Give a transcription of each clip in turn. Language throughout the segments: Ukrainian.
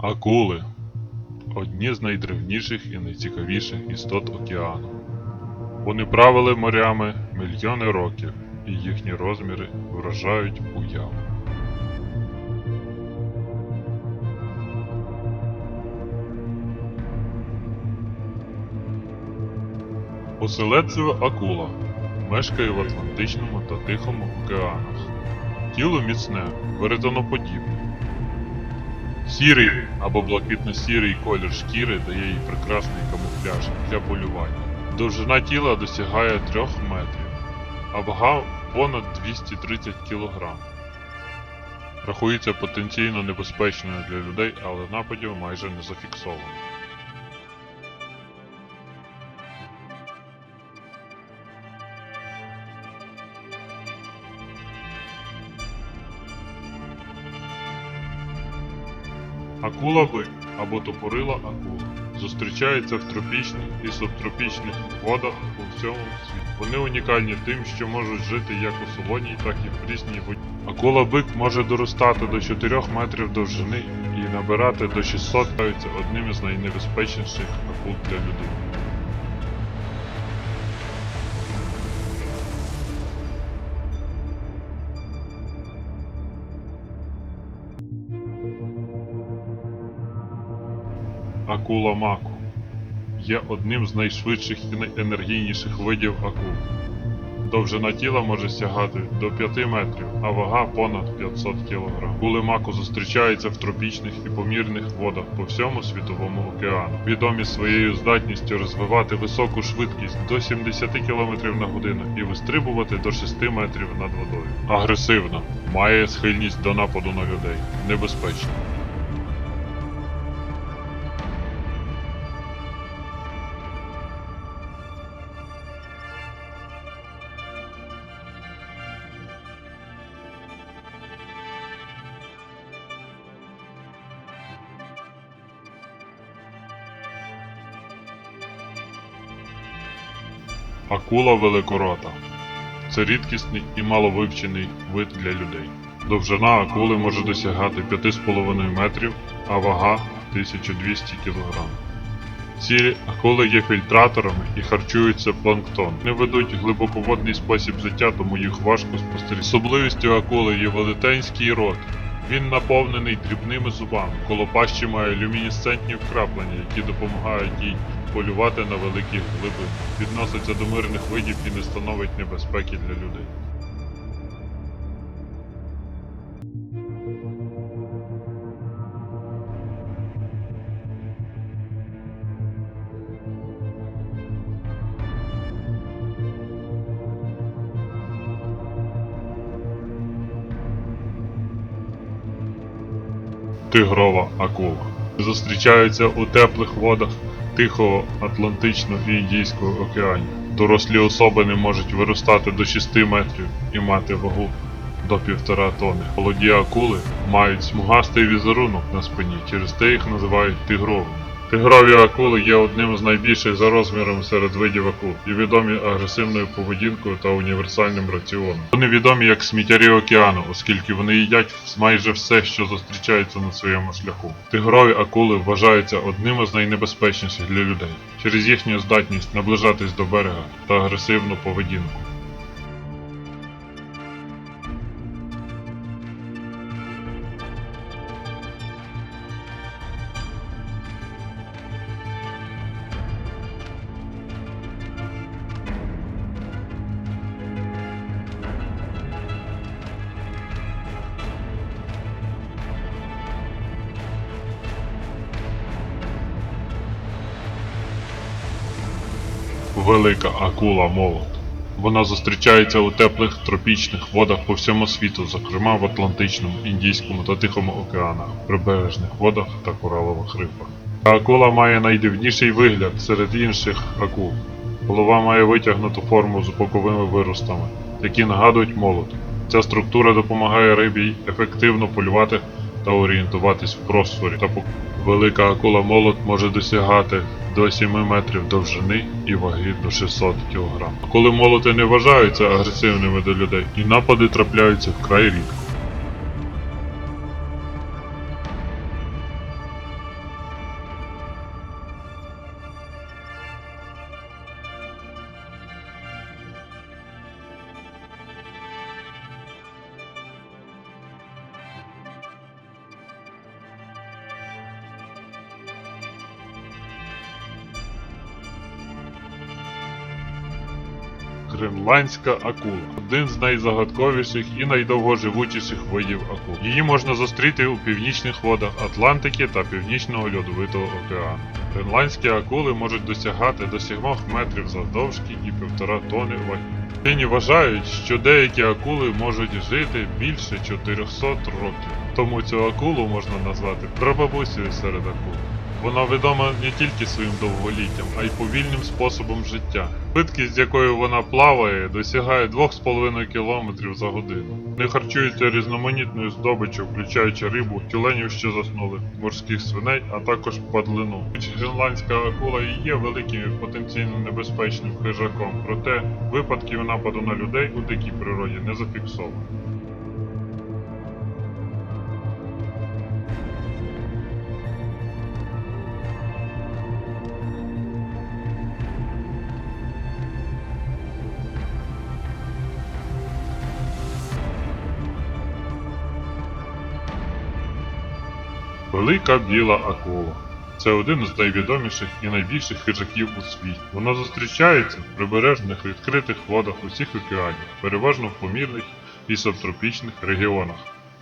Акули одні з найдревніших і найцікавіших істот океану. Вони правили морями мільйони років, і їхні розміри вражають уяву. Оселедцева акула мешкає в Атлантичному та Тихому океанах. Тіло міцне, веретоноподібне. Сірий або блакитно-сірий колір шкіри дає їй прекрасний камуфляж для полювання. Довжина тіла досягає 3 метрів, а вага понад 230 кг. Рахується потенційно небезпечною для людей, але нападів майже не зафіксовано. Акула бик або топорила акула зустрічається в тропічних і субтропічних водах у всьому світі. Вони унікальні тим, що можуть жити як у солоній, так і в прісній воді. Акула бик може доростати до 4 метрів довжини і набирати до 600 стаються одним із найнебезпечніших акул для людини. Акула маку є одним з найшвидших і найенергійніших видів акул. Довжина тіла може сягати до 5 метрів, а вага понад 500 кг. Акули маку зустрічаються в тропічних і помірних водах по всьому світовому океану. Відомі своєю здатністю розвивати високу швидкість до 70 км на годину і вистрибувати до 6 метрів над водою. Агресивна, має схильність до нападу на людей. Небезпечна. Акула великорота. Це рідкісний і маловивчений вид для людей. Довжина акули може досягати 5,5 метрів, а вага 1200 кг. Ці акули є фільтраторами і харчуються планктоном. Вони ведуть глибоководний спосіб життя, тому їх важко спостерігати. Особливістю акули є велетенський рот. Він наповнений дрібними зубами. Коло пащі має люмінесцентні вкраплення, які допомагають їй полювати на великі глиби, Відноситься до мирних видів і не становить небезпеки для людей. Тигрова акула. Зустрічаються у теплих водах Тихого, Атлантичного і Індійського океанів. Дорослі особини можуть виростати до 6 метрів і мати вагу до 1,5 тони. Молоді акули мають смугастий візерунок на спині, через те їх називають тигровими. Тигрові акули є одним з найбільших за розміром серед видів акул і відомі агресивною поведінкою та універсальним раціоном. Вони відомі як сміттярі океану, оскільки вони їдять майже все, що зустрічається на своєму шляху. Тигрові акули вважаються одним із найнебезпечніших для людей через їхню здатність наближатись до берега та агресивну поведінку. Велика акула молот. Вона зустрічається у теплих тропічних водах по всьому світу, зокрема в Атлантичному, Індійському та Тихому океанах, прибережних водах та коралових рифах. Ця акула має найдивніший вигляд серед інших акул. Голова має витягнуту форму з боковими виростами, які нагадують молот. Ця структура допомагає рибі ефективно полювати та орієнтуватись в просторі. Та велика акула молот може досягати до 7 метрів довжини і ваги до 600 кг. Коли молоти не вважаються агресивними до людей, і напади трапляються вкрай рідко. Гренландська акула один з найзагадковіших і найдовгоживучіших видів акул. Її можна зустріти у північних водах Атлантики та Північного льодовитого океану. Гренландські акули можуть досягати до 7 метрів завдовжки і півтора тони ваги. Вчені вважають, що деякі акули можуть жити більше 400 років. Тому цю акулу можна назвати прабабусею серед акул. Вона відома не тільки своїм довголіттям, а й повільним способом життя. Швидкість, з якою вона плаває, досягає 2,5 км за годину. Вони харчуються різноманітною здобиччю, включаючи рибу, тюленів, що заснули, морських свиней, а також падлину. Гренландська акула і є великим і потенційно небезпечним хижаком, проте випадків нападу на людей у дикій природі не зафіксовано. Велика біла акула. Це один з найвідоміших і найбільших хижаків у світі. Вона зустрічається в прибережних відкритих водах усіх океанів, переважно в помірних і субтропічних регіонах.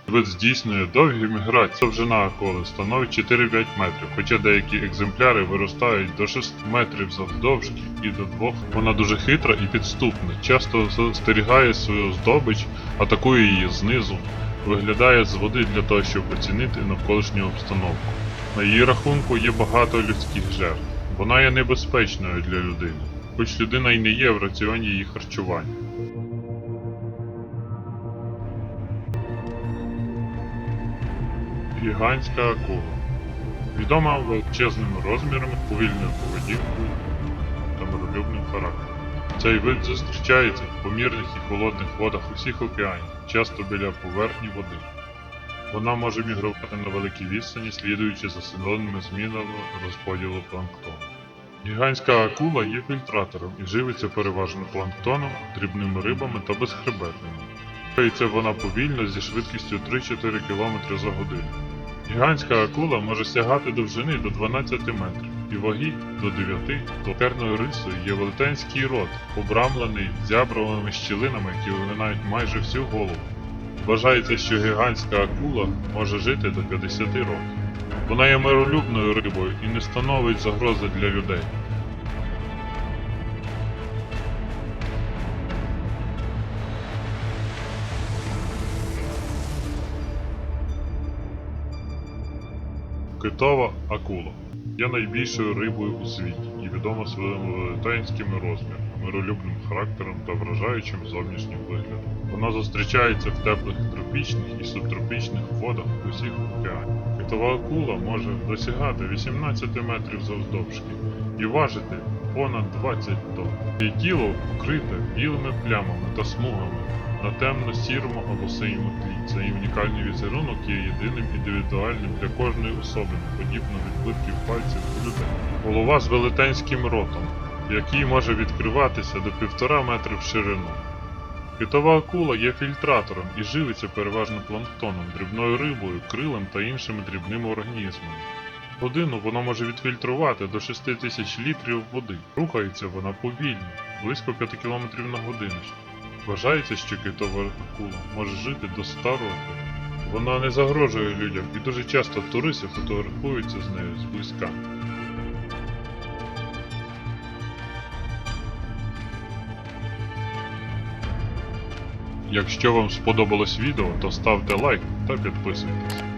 Вид здійснює довгі міграції. Довжина акули становить 4-5 метрів, хоча деякі екземпляри виростають до 6 метрів завдовжки і до 2. Вона дуже хитра і підступна, часто застерігає свою здобич, атакує її знизу, виглядає з води для того, щоб оцінити навколишню обстановку. На її рахунку є багато людських жертв. Вона є небезпечною для людини, хоч людина й не є в раціоні її харчування. Гігантська акула. Відома величезними розмірами, повільною поведінкою та миролюбним характером. Цей вид зустрічається в помірних і холодних водах усіх океанів, часто біля поверхні води. Вона може мігрувати на великій відстані, слідуючи за сезонними змінами розподілу планктону. Гігантська акула є фільтратором і живиться переважно планктоном, дрібними рибами та безхребетними. Рухається вона повільно зі швидкістю 3-4 км за годину. Гігантська акула може сягати довжини до 12 метрів і ваги до 9 то Карною рисою є велетенський рот, обрамлений зябровими щілинами, які виминають майже всю голову. Вважається, що гігантська акула може жити до 50 років. Вона є миролюбною рибою і не становить загрози для людей. Китова акула є найбільшою рибою у світі і відома своїми велетенськими розмірами, миролюбним характером та вражаючим зовнішнім виглядом. Вона зустрічається в теплих тропічних і субтропічних водах усіх океанів. Китова акула може досягати 18 метрів завздовжки і важити понад 20 тонн. Її тіло вкрите білими плямами та смугами на темно-сірому або синьому тлі. Цей унікальний візерунок є єдиним індивідуальним для кожної особи, подібно відбитків пальців у людей. Голова з велетенським ротом, який може відкриватися до півтора метри в ширину. Китова акула є фільтратором і живиться переважно планктоном, дрібною рибою, крилем та іншими дрібними організмами. Годину вона може відфільтрувати до 6 тисяч літрів води. Рухається вона повільно, близько 5 км на годину. Вважається, що китова акула може жити до 100 років. Вона не загрожує людям і дуже часто туристи фотографуються з нею зблизька. Якщо вам сподобалось відео, то ставте лайк та підписуйтесь.